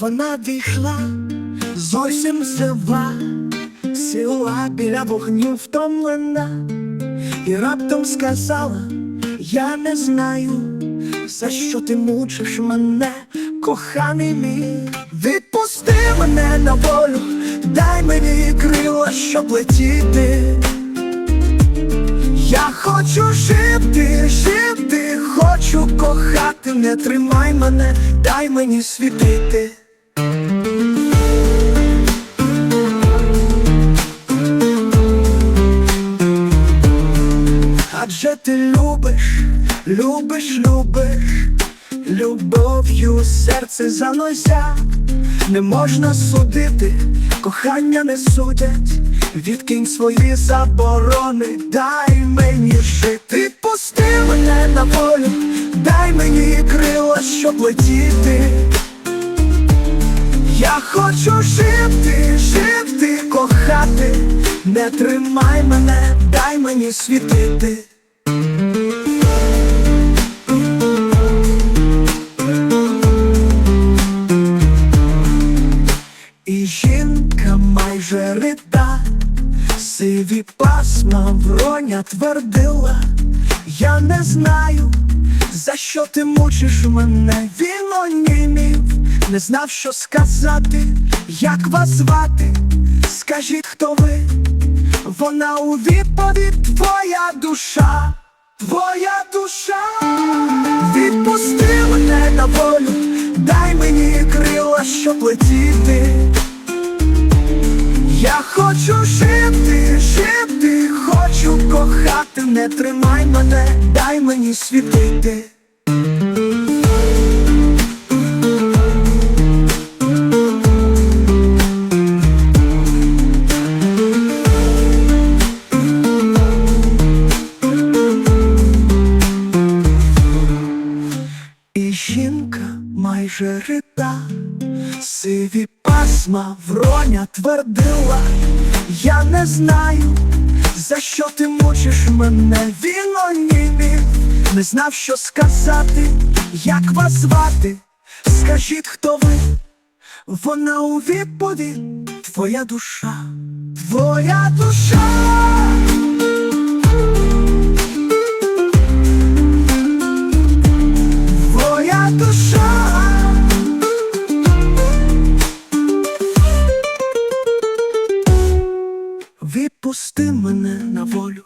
Вона дійшла зовсім сива, сіла біля вогню втомлена, і раптом сказала, я не знаю, за що ти мучиш мене, коханий мій. Відпусти мене на волю, дай мені крила, щоб летіти. Я хочу жити, жити, хочу кохати, не тримай мене, дай мені світити. Адже ти любиш, любиш, любиш, любов'ю серце занозя, не можна судити, кохання не судять, відкинь свої заборони, дай мені жити, пусти мене на волю, дай мені крила, щоб летіти. Я хочу жити, жити, кохати, не тримай мене, дай мені світити. Майже рида, сиві пасма вроня твердила, я не знаю, за що ти мучиш мене, він онімів, не знав, що сказати, як вас звати, скажіть, хто ви, вона у відповідь твоя душа, твоя душа, відпусти мене на волю, дай мені крила, щоб летіти. Хочу жити, жити, хочу кохати, не тримай мене, дай мені світити. І жінка майже рита, сиві пасма вроня твердила, я не знаю, за що ти мучиш мене, вінонімів не знав, що сказати, як вас звати, скажіть, хто ви, вона у відповідь, твоя душа, твоя душа. Випусти мене на волю.